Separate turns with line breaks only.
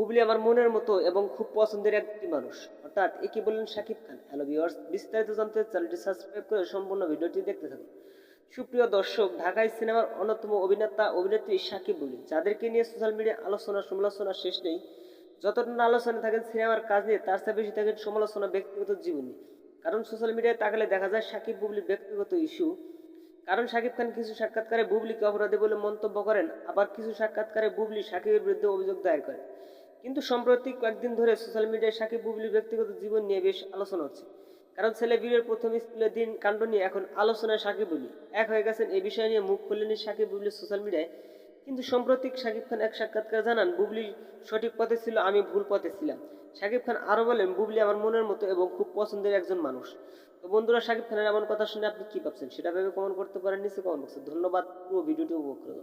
বুবলি আমার মনের মতো এবং খুব পছন্দের একটি মানুষ। অর্থাৎ একে বললেন শাকিব খান? হ্যালো ভিউয়ার্স বিস্তারিত জানতে চ্যানেলটি সাবস্ক্রাইব করে সম্পূর্ণ ভিডিওটি দেখতে থাকুন। সুপ্রিয় দর্শক ঢাকায় সিনেমার অন্যতম অভিনেতা, অভিনেত্রী শাকিব বুবলি যাদেরকে নিয়ে সোশ্যাল মিডিয়া আলোচনা, সমালোচনা শেষ নেই। যতটা আলোচনা থাকেন, সিনেমার কাজ নিয়ে তার চেয়ে বেশি থাকেন সমালোচনা ব্যক্তিগত জীবন কারণ সোশ্যাল মিডিয়ায় তাকালে দেখা যায় শাকিব বুবলির ব্যক্তিগত ইস্যু কারণ শাকিব খান কিছু সাক্ষাৎকারে বুবলিকে অপরাধী বলে মন্তব্য করেন, আবার কিছু সাক্ষাৎকারে বুবলি শাকিবের বিরুদ্ধে অভিযোগ দায়ের করেন। কিন্তু সম্প্রতি কয়েকদিন ধরে সোশ্যাল মিডিয়ায় শাকিব বুবলির ব্যক্তিগত জীবন নিয়ে বেশ আলোচনা হচ্ছে। কারণ ছেলে বীরের প্রথম স্কুলের দিন কাণ্ড নিয়ে এখন আলোচনায় শাকিব বুবলি। এক হয়ে গেছেন এই বিষয় নিয়ে মুখ খুললেন শাকিব বুবলি সোশ্যাল মিডিয়ায় কিন্তু সম্প্রতি শাকিব খান এক সাক্ষাৎকার জানান বুবলি সঠিক পথে ছিল, আমি ভুল পথে ছিলাম। শাকিব খান আরও বলেন, বুবলি আমার মনের মতো এবং খুব পছন্দের একজন মানুষ। তো বন্ধুরা শাকিব খানের এমন কথা শুনে আপনি কি ভাবছেন? সেটা ভেবে কমেন্ট করতে পারেন নিচে কমেন্ট বক্সে ধন্যবাদ, পুরো ভিডিওটি উপভোগ করে